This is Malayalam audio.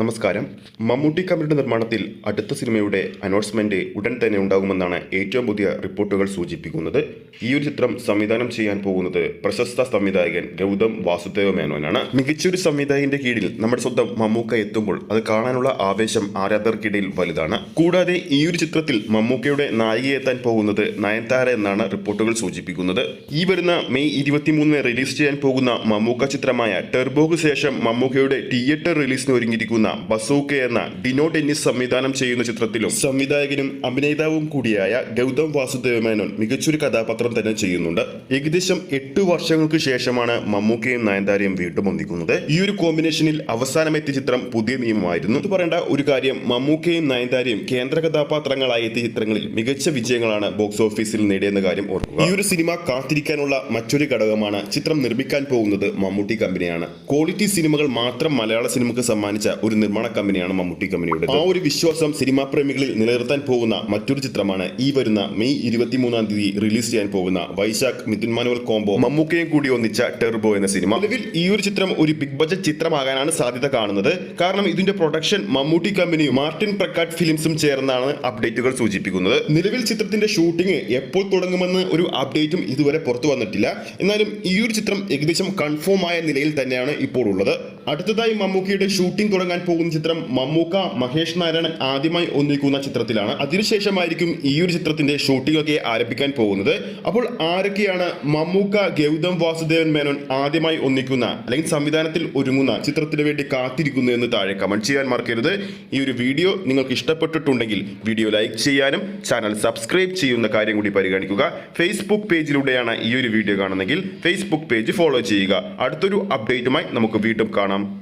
നമസ്കാരം. മമ്മൂട്ടി കമ്പനിയുടെ നിർമ്മാണത്തിൽ അടുത്ത സിനിമയുടെ അനൗൺസ്മെന്റ് ഉടൻ തന്നെ ഉണ്ടാകുമെന്നാണ് ഏറ്റവും പുതിയ റിപ്പോർട്ടുകൾ സൂചിപ്പിക്കുന്നത്. ഈ ഒരു ചിത്രം സംവിധാനം ചെയ്യാൻ പോകുന്നത് പ്രശസ്ത സംവിധായകൻ ഗൗതം വാസുദേവ മേനോനാണ്. മികച്ചൊരു സംവിധായകന്റെ കീഴിൽ നമ്മുടെ സ്വന്തം മമ്മൂക്ക എത്തുമ്പോൾ അത് കാണാനുള്ള ആവേശം ആരാധകർക്കിടയിൽ വലുതാണ്. കൂടാതെ ഈ ഒരു ചിത്രത്തിൽ മമ്മൂക്കയുടെ നായികയെത്താൻ പോകുന്നത് നയൻതാര എന്നാണ് റിപ്പോർട്ടുകൾ സൂചിപ്പിക്കുന്നത്. ഈ വരുന്ന മെയ് ഇരുപത്തിമൂന്നിന് റിലീസ് ചെയ്യാൻ പോകുന്ന മമ്മൂക്ക ചിത്രമായ ടെർബോക്ക് ശേഷം മമ്മൂക്കയുടെ തിയേറ്റർ റിലീസിന് ഒരുങ്ങിയിരിക്കുന്ന. ബസൂക്ക എന്ന ഡിനോ ടെന്നിസ് സംവിധാനം ചെയ്യുന്ന ചിത്രത്തിലും സംവിധായകനും അഭിനേതാവും കൂടിയായ ഗൗതം വാസുദേവ മേനോൻ മികച്ചൊരു കഥാപാത്രം തന്നെ ചെയ്യുന്നുണ്ട്. ഏകദേശം എട്ട് വർഷങ്ങൾക്ക് ശേഷമാണ് മമ്മൂക്കയും നയൻതാരയും വീണ്ടും ഒന്നിക്കുന്നത്. ഈ ഒരു കോമ്പിനേഷനിൽ അവസാനമെത്തിയ ചിത്രം പുതിയ നിയമമായിരുന്നു ഇത് പറയേണ്ട ഒരു കാര്യം മമ്മൂക്കയും നയൻതാരയും കേന്ദ്ര കഥാപാത്രങ്ങളായ എത്തിയ ചിത്രങ്ങളിൽ മികച്ച വിജയങ്ങളാണ് ബോക്സ് ഓഫീസിൽ നേടിയെന്ന കാര്യം ഓർക്കുക. ഈ ഒരു സിനിമ കാത്തിരിക്കാനുള്ള മറ്റൊരു ഘടകമാണ് ചിത്രം നിർമ്മിക്കാൻ പോകുന്നത് മമ്മൂട്ടി കമ്പനിയാണ്. ക്വാളിറ്റി സിനിമകൾ മാത്രം മലയാള സിനിമയ്ക്ക് സമ്മാനിച്ച ഒരു നിർമ്മാണ കമ്പനിയാണ് മമ്മൂട്ടി കമ്പനിയുടെ ആ ഒരു വിശ്വാസം സിനിമാ പ്രേമികളിൽ നിലനിർത്താൻ പോകുന്ന മറ്റൊരു ചിത്രമാണ് ഈ വരുന്ന മെയ് ഇരുപത്തിമൂന്നാം തീയതി റിലീസ് ചെയ്യാൻ പോകുന്ന വൈശാഖ് മിഥുൻ മാനുവൽ കോംബോ മമ്മൂക്കയും കൂടി ഒന്നിച്ച ടെർബോ എന്ന സിനിമ. നിലവിൽ ഈ ഒരു ചിത്രം ഒരു ബിഗ് ബജറ്റ് ചിത്രമാകാനാണ് സാധ്യത കാണുന്നത്. കാരണം ഇതിന്റെ പ്രൊഡക്ഷൻ മമ്മൂട്ടി കമ്പനിയും മാർട്ടിൻ പ്രക്കാട്ട് ഫിലിംസും ചേർന്നാണ് അപ്ഡേറ്റുകൾ സൂചിപ്പിക്കുന്നത്. നിലവിൽ ചിത്രത്തിന്റെ ഷൂട്ടിംഗ് എപ്പോൾ തുടങ്ങുമെന്ന് ഒരു അപ്ഡേറ്റും ഇതുവരെ പുറത്തു വന്നിട്ടില്ല. എന്നാലും ഈ ഒരു ചിത്രം ഏകദേശം കൺഫേം ആയ നിലയിൽ തന്നെയാണ് ഇപ്പോൾ ഉള്ളത്. അടുത്തതായി മമ്മൂക്കിയുടെ ഷൂട്ടിംഗ് തുടങ്ങാൻ പോകുന്ന ചിത്രം മമ്മൂക്ക മഹേഷ് നാരായണൻ ആദ്യമായി ഒന്നിക്കുന്ന ചിത്രത്തിലാണ്. അതിനുശേഷമായിരിക്കും ഈ ഒരു ചിത്രത്തിന്റെ ഷൂട്ടിംഗ് ഒക്കെ ആരംഭിക്കാൻ പോകുന്നത്. അപ്പോൾ ആരൊക്കെയാണ് മമ്മൂക്ക ഗൗതം വാസുദേവൻ മേനോൻ ആദ്യമായി ഒന്നിക്കുന്ന അല്ലെങ്കിൽ സംവിധാനത്തിൽ ഒരുങ്ങുന്ന ചിത്രത്തിന് വേണ്ടി കാത്തിരിക്കുന്നു എന്ന് താഴെ കമന്റ് ചെയ്യാൻ മറക്കരുത്. ഈ ഒരു വീഡിയോ നിങ്ങൾക്ക് ഇഷ്ടപ്പെട്ടിട്ടുണ്ടെങ്കിൽ വീഡിയോ ലൈക്ക് ചെയ്യാനും ചാനൽ സബ്സ്ക്രൈബ് ചെയ്യുന്ന കാര്യം കൂടി പരിഗണിക്കുക. ഫേസ്ബുക്ക് പേജിലൂടെയാണ് ഈ ഒരു വീഡിയോ കാണുന്നതെങ്കിൽ ഫേസ്ബുക്ക് പേജ് ഫോളോ ചെയ്യുക. അടുത്തൊരു അപ്ഡേറ്റുമായി നമുക്ക് വീണ്ടും കാണാം.